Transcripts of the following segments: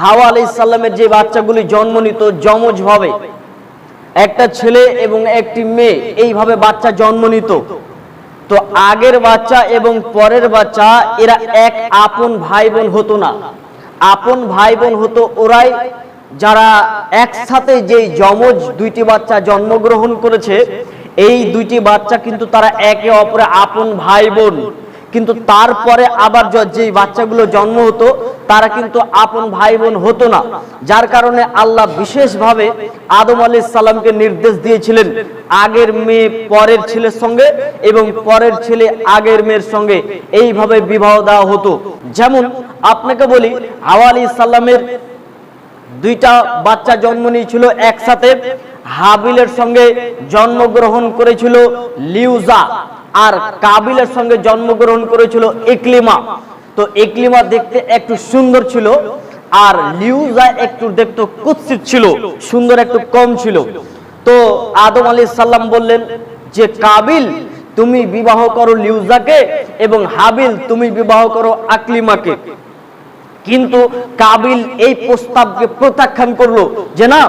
হাওয়া আলি সাল্লামের যে বাচ্চাগুলি জন্ম নিত, যমজ ভাবে। একটা ছেলে এবং একটি মেয়ে, এইভাবে বাচ্চা জন্ম নিত। তো আগের বাচ্চা এবং পরের বাচ্চা, এরা এক আপন ভাই বোন হতো না। আপন ভাই বোন হতো ওরাই, যারা একসাথে যেই যমজ দুইটি বাচ্চা জন্মগ্রহণ করেছে, এই দুইটি বাচ্চা কিন্তু তারা একে অপরে আপন ভাই বোন কিন্তু তারপরে আবার য- বাচ্চাগুলো জন্ম হতো, তারা কিন্তু আপন ভাই বোন হতো না। যার কারণে আল্লাহ বিশেষভাবে আদম আলী সাল্লামকে নির্দেশ দিয়েছিলেন আগের মেয়ে পরের ছেলের সঙ্গে এবং পরের ছেলে আগের মেয়ের সঙ্গে। এইভাবে বিবাহ দেওয়া হতো। যেমন আপনাকে বলি, হাওয়া আলী সাল্লামের দুইটা বাচ্চা জন্ম নিয়েছিল একসাথে। হাবিলের সঙ্গে জন্মগ্রহণ করেছিল লিউজা। আর কাবিলের সঙ্গে জন্মগ্রহণ করেছিল একলিমা তো একলিমা দেখতে একটু সুন্দর ছিল, আর লিউজা একটু দেখতে কুৎসিত ছিল, সুন্দর একটু কম ছিল। তো আদম আলী সাল্লাম বললেন যে, কাবিল, তুমি বিবাহ করো লিউজাকে এবং হাবিল, তুমি বিবাহ করো আকলিমাকে। কিন্তু কাবিল এই প্রস্তাবকে প্রত্যাখ্যান করল যে, না,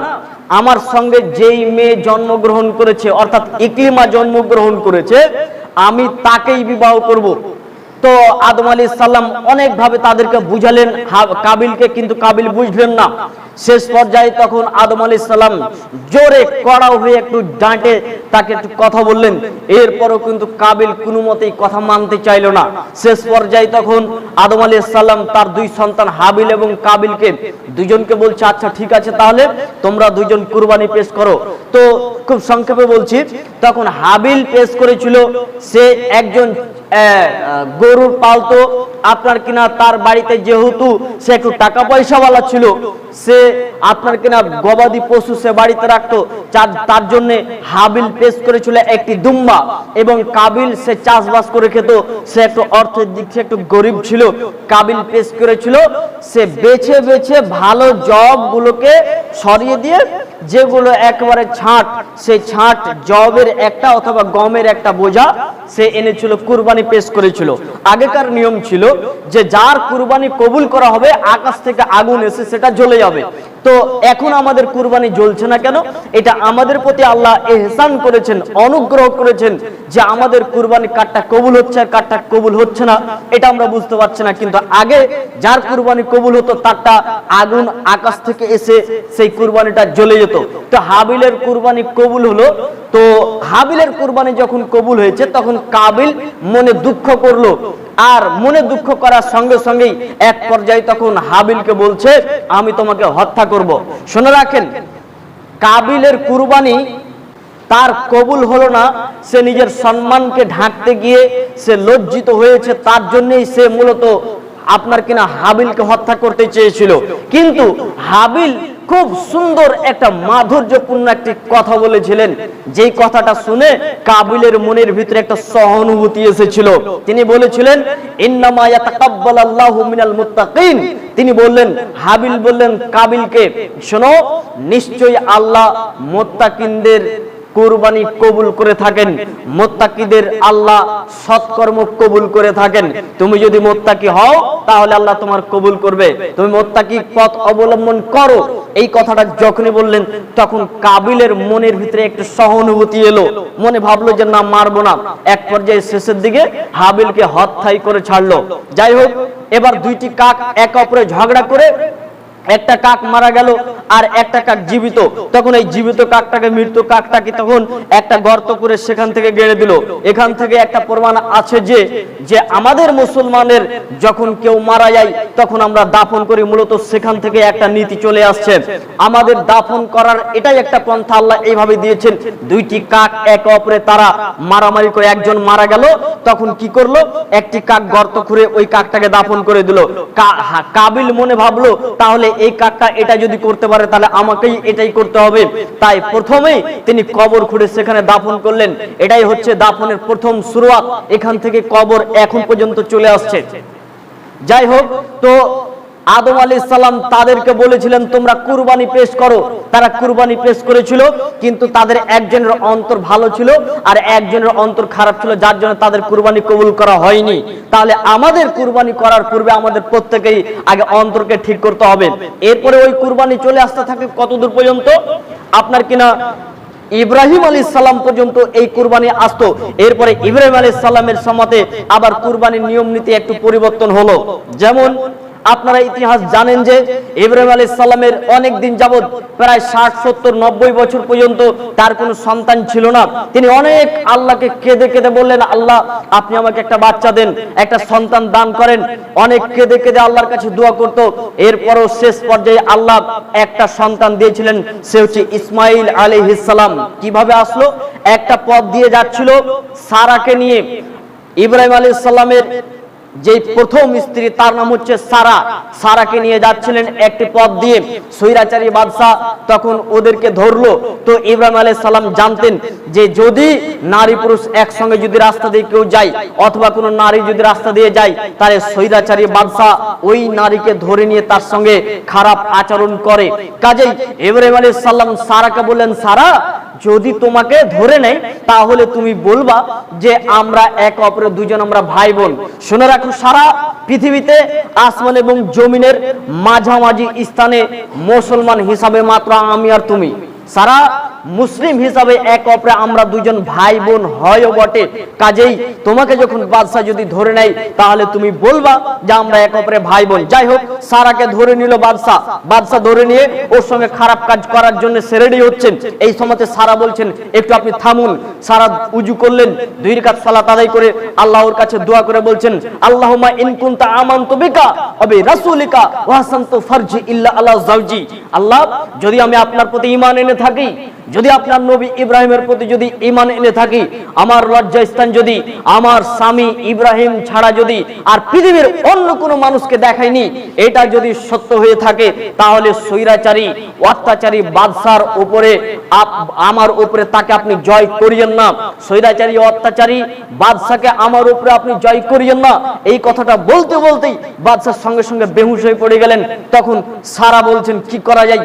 আমার সঙ্গে যেই মেয়ে জন্মগ্রহণ করেছে, অর্থাৎ ইকলিমা জন্মগ্রহণ করেছে আমি তাকেই বিবাহ করব। তো আদম আলী সাল্লাম অনেকভাবে তাদেরকে বুঝালেন কাবিলকে কিন্তু কাবিল বুঝলেন না। শেষ পর্যায়ে তখন আদম আলী সাল্লাম জোরে কড়াও হয়ে একটু ডাঁটে তাকে একটু কথা বললেন। এরপরও কিন্তু কাবিল কোনো মতেই কথা মানতে চাইলো না। শেষ পর্যায়ে তখন আদম আলী সাল্লাম তার দুই সন্তান হাবিল এবং কাবিলকে দুজনকে বলছে আচ্ছা ঠিক আছে তাহলে তোমরা দুজন কুরবানি পেশ করো। তো খুব সংক্ষেপে বলছি, তখন হাবিল পেশ করেছিল, সে একজন গরুর পালতো, আপনার কিনা তার বাড়িতে যেহেতু সে একটু টাকা পয়সাওয়ালা ছিল, সে আপনার কিনা গবাদি পশু সে বাড়িতে রাখতো তার জন্য হাবিল পেশ করেছিল একটি দুম্বা এবং কাবিল সে চাষবাস করে খেত। সে একটু অর্থের দিক থেকে একটু গরিব ছিল। কাবিল পেশ করেছিল। সে বেছে বেছে ভালো জব গুলোকে সরিয়ে দিয়ে যেগুলো একেবারে ছাঁট, সেই ছাঁট জবের একটা অথবা গমের একটা বোঝা সে এনেছিল, কুরবানি পেশ করেছিল। আগেকার নিয়ম ছিল যে, যার কুরবানি কবুল করা হবে, আকাশ থেকে আগুন এসে সেটা জ্বলে যাবে। তো এখন আমাদের কুরবানি জ্বলছে না কেন? এটা আমাদের প্রতি আল্লাহ এহসান করেছেন, অনুগ্রহ করেছেন যে আমাদের কুরবানি কাঠটা কবুল হচ্ছে আর কাঠটা কবুল হচ্ছে না। এটা আমরা বুঝতে পারছি না, কিন্তু আগে যার কুরবানি কবুল হতো, তারটা আগুন আকাশ থেকে এসে সেই কুরবানিটা জ্বলে যেত। তো হাবিলের কুরবানি কবুল হলো। তো হাবিলের কুরবানি যখন কবুল হয়েছে, তখন কাবিল মনে দুঃখ করল আর মনে দুঃখ করার সঙ্গে সঙ্গেই এক পর্যায়ে তখন হাবিলকে বলছে, আমি তোমাকে হত্যা করব। শুনে রাখেন, কাবিলের কুরবানি তার কবুল হলো না। সে নিজের সম্মানকে ঢাকতে গিয়ে সে লজ্জিত হয়েছে। তার জন্যই সে মূলত আপনার কিনা হাবিলকে হত্যা করতে চেয়েছিল। কিন্তু হাবিল খুব সুন্দর একটা মাধুর্যপূর্ণ একটি কথা বলেছিলেন। যেই কথাটা শুনে কাবিলের মনের ভিতরে একটা সহানুভূতি এসেছিল। তিনি বলেছিলেন তিনি বললেন, হাবিল বললেন, কাবিলকে শোনো, নিশ্চয়ই আল্লাহ মোত্তাকিনদের কোরবানি কবুল করে থাকেন, মোত্তাকিদের আল্লাহ সৎকর্ম কবুল করে থাকেন। তুমি যদি মোত্তাকি হও, তাহলে আল্লাহ তোমার কবুল করবে। তুমি মোত্তাকি পথ অবলম্বন করো। এই কথাটা যখনই বললেন, তখন কাবিলের মনের ভিতরে একটু সহানুভূতি এলো। মনে ভাবলো যে, না, মারবো না। এক পর্যায়ে শেষের দিকে হাবিলকে হত্যাই করে ছাড়লো। যাই হোক, এবার দুইটি কাক এক অপরে ঝগড়া করে একটা কাক মারা গেল আর একটা কাক জীবিত। তখন এই জীবিত কাকটাকে মৃত্যু কাকটাকে তখন একটা গর্ত করে সেখান থেকে গেড়ে দিল। এখান থেকে একটা প্রমাণ আছে যে যে আমাদের মুসলমানের যখন কেউ মারা যায়, তখন আমরা দাফন করি। মূলত সেখান থেকে একটা নীতি চলে আসছে। আমাদের দাফন করার এটাই একটা পন্থা আল্লাহ এইভাবে দিয়েছেন। দুইটি কাক এক অপরে তারা মারামারি করে একজন মারা গেল, তখন কি করল? একটি কাক গর্ত খুঁড়ে ওই কাকটাকে দাফন করে দিল। কাবিল মনে ভাবলো, তাহলে এই কাকটা এটা যদি করতে পারে, তাহলে আমাকেই এটাই করতে হবে। তাই প্রথমেই তিনি কবর খুঁড়ে সেখানে দাফন করলেন। এটাই হচ্ছে দাফনের প্রথম শুরুয়াত। এখান থেকে কবর এখন পর্যন্ত চলে আসছে। যাই হোক, তো আদম আলী সাল্লাম তাদেরকে বলেছিলেন, তোমরা কুরবানি পেশ করো। তারা কুরবানি পেশ করেছিল, কিন্তু তাদের একজনের অন্তর ভালো ছিল আর একজনের অন্তর খারাপ ছিল, যার জন্য তাদের কুরবানি কবুল করা হয়নি। তাহলে আমাদের কুরবানি করার পূর্বে আমাদের প্রত্যেকেই আগে অন্তরকে ঠিক করতে হবে। এরপরে ওই কুরবানি চলে আসতে থাকে কতদূর পর্যন্ত? আপনার কিনা ইব্রাহিম আলী সাল্লাম পর্যন্ত এই কুরবানি আসতো। এরপরে ইব্রাহিম আলী সাল্লামের সমাতে আবার কুরবানির নিয়ম নীতি একটু পরিবর্তন হলো। যেমন আপনারা ইতিহাস জানেন যে ইব্রাহিম আলী সাল্লামের অনেক দিন যাবৎ প্রায় ষাট, সত্তর, নব্বই বছর পর্যন্ত তার কোনো সন্তান ছিল না। তিনি অনেক আল্লাহকে কেঁদে কেঁদে বললেন, আল্লাহ, আপনি আমাকে একটা বাচ্চা দেন, একটা সন্তান দান করেন। অনেক কেঁদে কেঁদে আল্লাহর কাছে দোয়া করত। এরপরও শেষ পর্যায়ে আল্লাহ একটা সন্তান দিয়েছিলেন, সে হচ্ছে ইসমাইল আলী সালাম। কীভাবে আসলো? একটা পথ দিয়ে যাচ্ছিল সারাকে নিয়ে। ইব্রাহিম আলী সাল্লামের যে প্রথম স্ত্রী, তার নাম হচ্ছে সারা। সারাকে নিয়ে যাচ্ছিলেন একটি পথ দিয়ে। সৈরাচারী বাদশাহ তখন ওদেরকে ধরলো। তো ইব্রাহিম আলাইহিস সালাম জানতেন যে যদি নারী পুরুষ একসঙ্গে যদি রাস্তা দিয়ে কেউ যায়, অথবা কোনো নারী যদি রাস্তা দিয়ে যায়, তাহলে সৈরাচারী বাদশাহ ওই নারীকে ধরে নিয়ে তার সঙ্গে খারাপ আচরণ করে। কাজেই ইব্রাহিম আলাইহিস সালাম সারাকে বললেন, সারা যদি তোমাকে ধরে নেয়, তাহলে তুমি বলবা যে আমরা এক অপরের দুজন আমরা ভাই বোন শুনে রাখো, সারা পৃথিবীতে আসমান এবং জমিনের মাঝামাঝি স্থানে মুসলমান হিসাবে মাত্র আমি আর তুমি। সারা মুসলিম হিসাবে এক অপরে আমরা দুজন ভাই বোন হয়ও বটে। কাজেই তোমাকে যখন বাদশাহ যদি ধরে নেয়, তাহলে তুমি বলবা যে আমরা এক অপরে ভাই বোন যাই হোক, সারাকে ধরে নিল বাদশাহ। বাদশাহ ধরে নিয়ে ওর সঙ্গে খারাপ কাজ করার জন্য সে রেডি হচ্ছেন। এই সময়তে সারা বলছেন, একটু আপনি থামুন। সারা উজু করলেন, দুই রাকাত সালাত আদায় করে আল্লাহর কাছে দোয়া করে বলছেন, আল্লাহুম্মা ইন কুনতা আমানতু বিকা ওয়া রাসূলিকা ওয়া হাসানতু ফারজি ইল্লা আলা আল্লাহ, যদি আমি আপনার প্রতি ঈমান এনে থাকি যদি আপনার নবী ইব্রাহিমের প্রতি যদি ঈমান এনে থাকি, আমার লজ্জাস্থান যদি, আমার স্বামী ইব্রাহিম ছাড়া যদি আর পৃথিবীর অন্য কোনো মানুষকে দেখায়নি, এটা যদি সত্য হয়ে থাকে, তাহলে স্বৈরাচারী, অত্যাচারী, বাদশার উপরে আমার উপরে তাকে আপনি জয় করিয়েন না। স্বৈরাচারী, অত্যাচারী, বাদশাকে আমার উপরে আপনি জয় করিয়েন না। এই কথাটা বলতে বলতেই বাদশার সঙ্গে সঙ্গে বেহুশ হয়ে পড়ে গেলেন। তখন সারা বলছেন, কি করা যায়?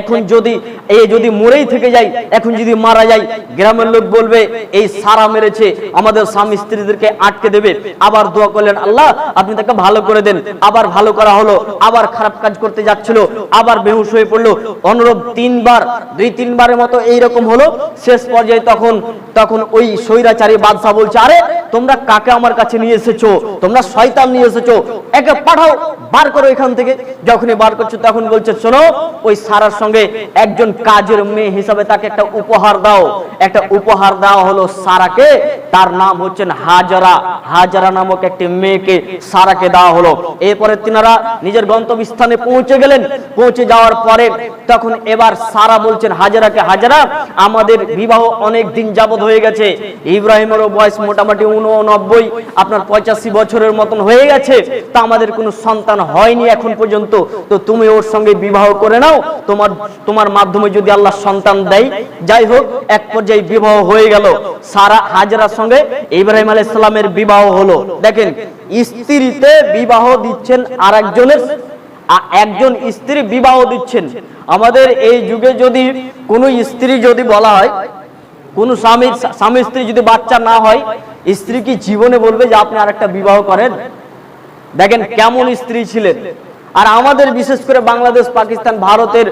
এখন যদি এই যদি মরেই থেকে যাই এখন যদি মারা যাই গ্রামের লোক বলবে, এই সারা মেরেছে, আমাদের স্বামী স্ত্রীদেরকে আটকে দেবে। আবার দোয়া করলেন, আল্লাহ, আপনি তাকে ভালো করে দেন। আবার ভালো করা হলো, আবার খারাপ কাজ করতে যাচ্ছিল, আবার বেহুশ হয়ে পড়ল। অনুরূপ তিনবার, দুই তিনবারের মতো এইরকম হলো। শেষ পর্যায়ে তখন তখন ওই স্বৈরাচারী বাদশাহ বলছে, আরে তোমরা কাকে আমার কাছে নিয়ে এসেছ? তোমরা শয়তান নিয়ে এসেছ? একে পাঠাও, বার করো এখান থেকে। যখনই বার করছ, তখন বলছে, শোনো, ওই সারার সঙ্গে একজন কাজের মেয়ে হিসাবে তাকে একটা উপহার দাও। একটা উপহার দেওয়া হলো সারাকে, তার নাম হচ্ছেন হাজারা। হাজারা নামক একটি মেয়েকে সারাকে দেওয়া হলো। এরপরে তিনারা নিজের গন্তব্যস্থানে পৌঁছে গেলেন। পৌঁছে যাওয়ার পরে তখন এবার সারা বলছেন, হাজারাকে হাজারা, আমাদের বিবাহ অনেক দিন যাবত হয়ে গেছে। ইব্রাহিমেরও বয়স মোটামুটি উননব্বই আপনার পঁচাশি বছরের মতন হয়ে গেছে। তা আমাদের কোনো সন্তান হয়নি এখন পর্যন্ত। তো তুমি ওর সঙ্গে বিবাহ করে নাও তোমার তোমার মাধ্যমে যদি আল্লাহ সন্তান দেয়, যাই হোক, এক পর্যায়ে বিবাহ হয়ে গেল। সারা হাজরার সঙ্গে ইব্রাহিম আলাইহিস সালামের বিবাহ হলো। দেখেন, স্ত্রীতে বিবাহ দিচ্ছেন আর একজনের একজন স্ত্রী বিবাহ দিচ্ছেন। আমাদের এই যুগে যদি কোনো স্ত্রী যদি বলা হয়, কোন স্বামী স্বামী স্ত্রী যদি বাচ্চা না হয়, স্ত্রী কি জীবনে বলবে যে আপনি আরেকটা বিবাহ করেন? দেখেন, কেমন স্ত্রী ছিলেন? আর আমাদের বিশেষ করে বাংলাদেশ, পাকিস্তান, ভারতের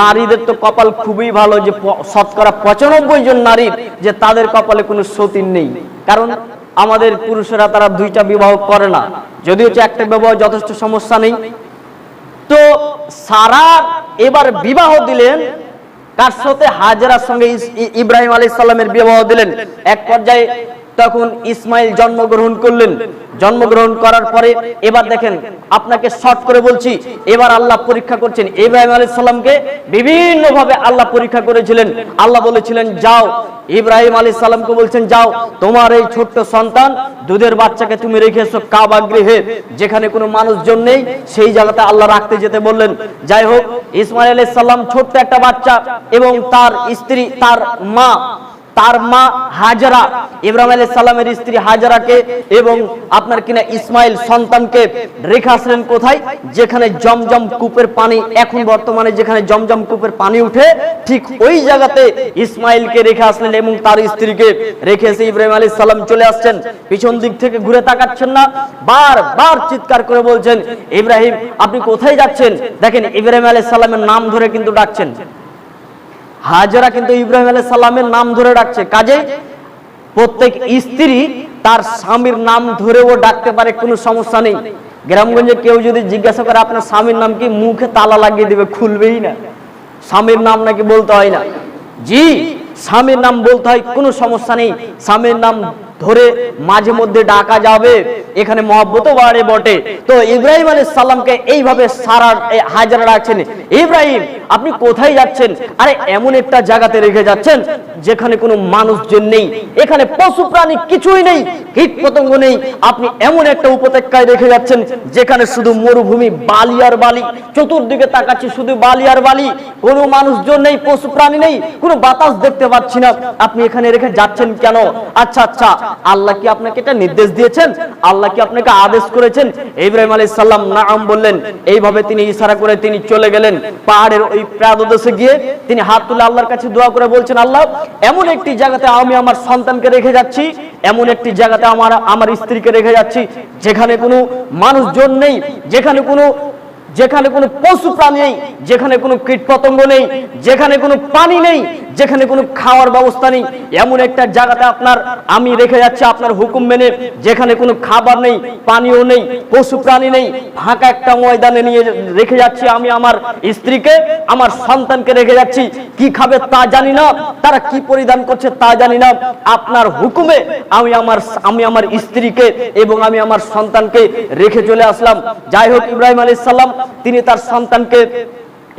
নারীদের তো কপাল খুবই ভালো যে শতকরা পঁচানব্বই জন নারীর যে তাদের কপালে কোনো সতীন নেই। কারণ আমাদের পুরুষেরা তারা দুইটা বিবাহ করে না। যদিও একটা বিবাহ যথেষ্ট সমস্যা নেই। তো সারা এবার বিবাহ দিলেন, তার সাথে হাজরার সঙ্গে ইব্রাহিম আলী সাল্লামের বিবাহ দিলেন। এক পর্যায়ে তখন ইসমাইল জন্মগ্রহণ করলেন। জন্মগ্রহণ করার পরে এবার দেখেন, আপনাকে শর্ট করে বলছি, এবার আল্লাহ পরীক্ষা করছেন। ইব্রাহিম আলী সাল্লামকে বিভিন্ন ভাবে আল্লাহ পরীক্ষা করেছিলেন। আল্লাহ বলেছিলেন, যাও। ইব্রাহিম আলী সাল্লামকে বলছেন, যাও। তোমার এই ছোট্ট সন্তান দুধের বাচ্চাকে তুমি রেখে এসো কাবা গৃহে, যেখানে কোনো মানুষজন নেই, সেই জায়গাতে আল্লাহ রাখতে যেতে বললেন। যাই হোক, ইসমাইল আলাইহিস সালাম ছোট্ট একটা বাচ্চা এবং তার স্ত্রী, তার মা তার মা হাজারা, ইব্রাহিম আলাইহিস সালামের স্ত্রী হাজারাকে এবং আপনার কিনা ইসমাইল সন্তানকে রেখে আসলেন কোথায়? যেখানে জমজম কূপের পানি এখন বর্তমানে যেখানে জমজম কূপের পানি উঠে, ঠিক ওই জায়গাতে ইসমাইলকে রেখে আসলেন এবং তার স্ত্রীকে রেখে এসে ইব্রাহিম আলাইহিস সালাম চলে আসছেন। পিছন দিক থেকে ঘুরে তাকাচ্ছেন না বার বার চিৎকার করে বলছেন, ইব্রাহিম, আপনি কোথায় যাচ্ছেন? দেখেন, ইব্রাহিম আলাইহিস সালামের নাম ধরে কিন্তু ডাকছেন। হাজারা কিন্তু ইব্রাহিম আলাহ সালামের নাম ধরে ডাকছে। কাজে প্রত্যেক স্ত্রী তার স্বামীর নাম ধরেও ডাকতে পারে, কোনো সমস্যা নেই। গ্রামগঞ্জে কেউ যদি জিজ্ঞাসা করে, আপনার স্বামীর নাম কি মুখে তালা লাগিয়ে দেবে? খুলবেই না। স্বামীর নাম নাকি বলতে হয় না। জি, স্বামীর নাম বলতে হয়, কোনো সমস্যা নেই। স্বামীর নাম ধরে মাঝে মধ্যে ডাকা যাবে, এখানে মহব্বত বাড়ে বটে। তো ইব্রাহিম আলী সাল্লামকে এইভাবে সারা হাজারা রাখছেন। ইব্রাহিম, আপনি কোথায় যাচ্ছেন? আরে, এমন একটা জায়গাতে রেখে যাচ্ছেন যেখানে কোনো মানুষজন নেই, এখানে পশু প্রাণী কিছুই নেই কীট পতঙ্গ নেই। আপনি এমন একটা উপত্যকায় রেখে যাচ্ছেন, যেখানে শুধু মরুভূমি, বালি আর বালি, চতুর্দিকে তাকাচ্ছি শুধু বালি আর বালি। কোনো মানুষজন নেই, পশু প্রাণী নেই, কোনো বাতাস দেখতে পাচ্ছি না। আপনি এখানে রেখে যাচ্ছেন কেন? আচ্ছা আচ্ছা আল্লাহ কি আপনাকে এটা নির্দেশ দিয়েছেন? আল্লাহ কি আপনাকে আদেশ করেছেন? ইব্রাহিম আলাইহিস সালাম নাম বললেন, এইভাবে তিনি ইশারা করে তিনি চলে গেলেন। পাহাড়ের ওই প্রাদদেশে গিয়ে তিনি হাত তুলে আল্লাহর কাছে দোয়া করে বলছেন, আল্লাহ এমন একটি জায়গাতে আমি আমার সন্তানকে রেখে যাচ্ছি, এমন একটি জায়গাতে আমার আমার স্ত্রীকে রেখে যাচ্ছি, যেখানে কোনো মানুষজন নেই, যেখানে কোনো যেখানে কোনো পশু প্রাণী নেই, যেখানে কোনো কীট পতঙ্গ নেই, যেখানে কোনো পানি নেই যেখানে কোনো খাওয়ার ব্যবস্থা নেই, এমন একটা জায়গাতে আপনার আমি রেখে যাচ্ছি, আপনার হুকুম মেনে, যেখানে কোনো খাবার নেই পানিও নেই, পশু প্রাণী নেই, ফাঁকা একটা ময়দানে নিয়ে রেখে যাচ্ছি আমি আমার স্ত্রীকে, আমার সন্তানকে রেখে যাচ্ছি। কি খাবে তা জানি না, তারা কি পরিধান করছে তা জানি না। আপনার হুকুমে আমি আমার আমি আমার স্ত্রীকে এবং আমি আমার সন্তানকে রেখে চলে আসলাম। যাই হোক, ইব্রাহিম আলী সাল্লাম তিনি তার সন্তানকে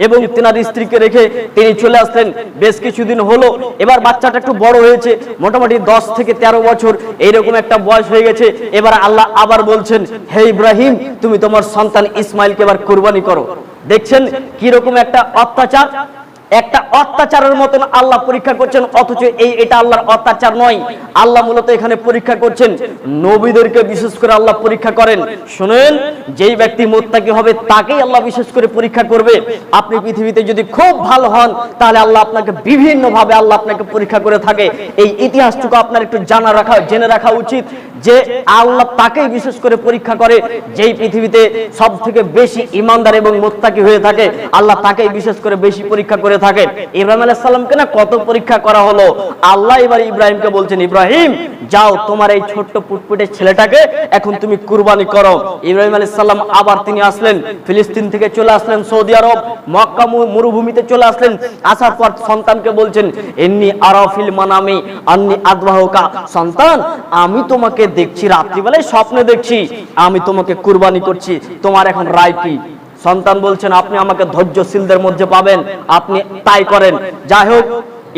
এবং তেনার স্ত্রীকে রেখে তিনি চলে আসলেন। বেশ কিছুদিন হলো, এবার বাচ্চাটা একটু বড় হয়েছে, মোটামুটি দশ থেকে তেরো বছর, এইরকম একটা বয়স হয়ে গেছে। এবার আল্লাহ আবার বলছেন, হে ইব্রাহিম, তুমি তোমার সন্তান ইসমাইলকে এবার কোরবানি করো। দেখছেন কীরকম একটা অত্যাচার? একটা অত্যাচারের মতন আল্লাহ পরীক্ষা করছেন, অথচ এই এটা আল্লাহর অত্যাচার নয়। আল্লাহ মূলত এখানে পরীক্ষা করছেন, নবীদেরকে বিশেষ করে আল্লাহ পরীক্ষা করেন। শুনেন যেই ব্যক্তি মোত্তাকি হবে, তাকেই আল্লাহ বিশেষ করে পরীক্ষা করবে। আপনি পৃথিবীতে যদি খুব ভালো হন, তাহলে আল্লাহ আপনাকে বিভিন্ন ভাবে আল্লাহ আপনাকে পরীক্ষা করে থাকে। এই ইতিহাসটুকু আপনার একটু জানা রাখা, জেনে রাখা উচিত যে আল্লাহ তাকেই বিশেষ করে পরীক্ষা করে, যেই পৃথিবীতে সব থেকে বেশি ইমানদার এবং মোত্তাকি হয়ে থাকে, আল্লাহ তাকেই বিশেষ করে বেশি পরীক্ষা করে থাকেন ইব্রাহিম আলাইহিস সালামকে না কত পরীক্ষা করা হলো? আল্লাহ এবার ইব্রাহিমকে বলছেন, ইব্রাহিম, যাও তোমার এই ছোট্ট পুটপুটে ছেলেটাকে এখন তুমি কুরবানি করো। ইব্রাহিম আলাইহিস সালাম আবার তিনি আসলেন, ফিলিস্তিন থেকে চলে আসলেন সৌদি আরব, মক্কা মরুভূমিতে চলে আসলেন। আসার পর সন্তানকে বলছেন, এমনি আরাফিল মানামি, আন্নি আদবাহকা সন্তান, আমি তোমাকে দেখছি, রাত্রিবেলায় স্বপ্নে দেখছি, আমি তোমাকে কুরবানি করছি, তোমার এখন রায় কি? সন্তান বলছেন, আপনি আমাকে ধৈর্যশীলদের মধ্যে পাবেন, আপনি তাই করেন। যাই হোক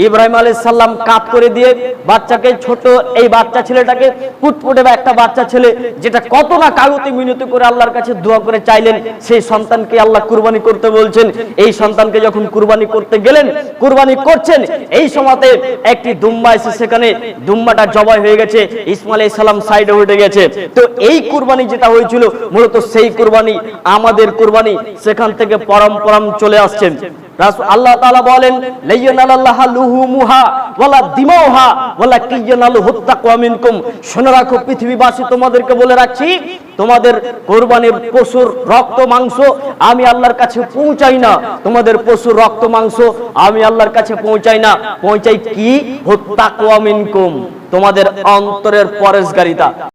ইব্রাহিম আলাইহিস সাল্লাম কাত করে দিয়ে বাচ্চাকে ছোট এই বাচ্চা ছেলেটাকে ফুটফুটে বা একটা বাচ্চা ছেলে যেটা কত না কাগতি মিনতি করে আল্লাহর কাছে দোয়া করে চাইলেন, সেই সন্তানকে আল্লাহ কুরবানি করতে বলছেন। এই সন্তানকে যখন কুরবানি করতে গেলেন, কুরবানি করছেন, এই সময়তে একটি দুম্বা এসে সেখানে দুম্বাটা জবাই হয়ে গেছে আলাইহিস সালাম সাইডে উঠে গেছে। তো এই কুরবানি যেটা হয়েছিল, মূলত সেই কুরবানি, আমাদের কুরবানি, সেখান থেকে পরম্পরাম চলে আসছেন। আল্লাহ বলেন শুনে রাখো, পৃথিবীবাসী, তোমাদেরকে বলে রাখছি, তোমাদের কোরবানির পশুর রক্ত, মাংস আমি আল্লাহর কাছে পৌঁছাই না। তোমাদের পশুর রক্ত, মাংস আমি আল্লাহর কাছে পৌঁছাই না। পৌঁছাই কি? হুত্তাকওয়া মিনকুম, তোমাদের অন্তরের পরেশগারিতা।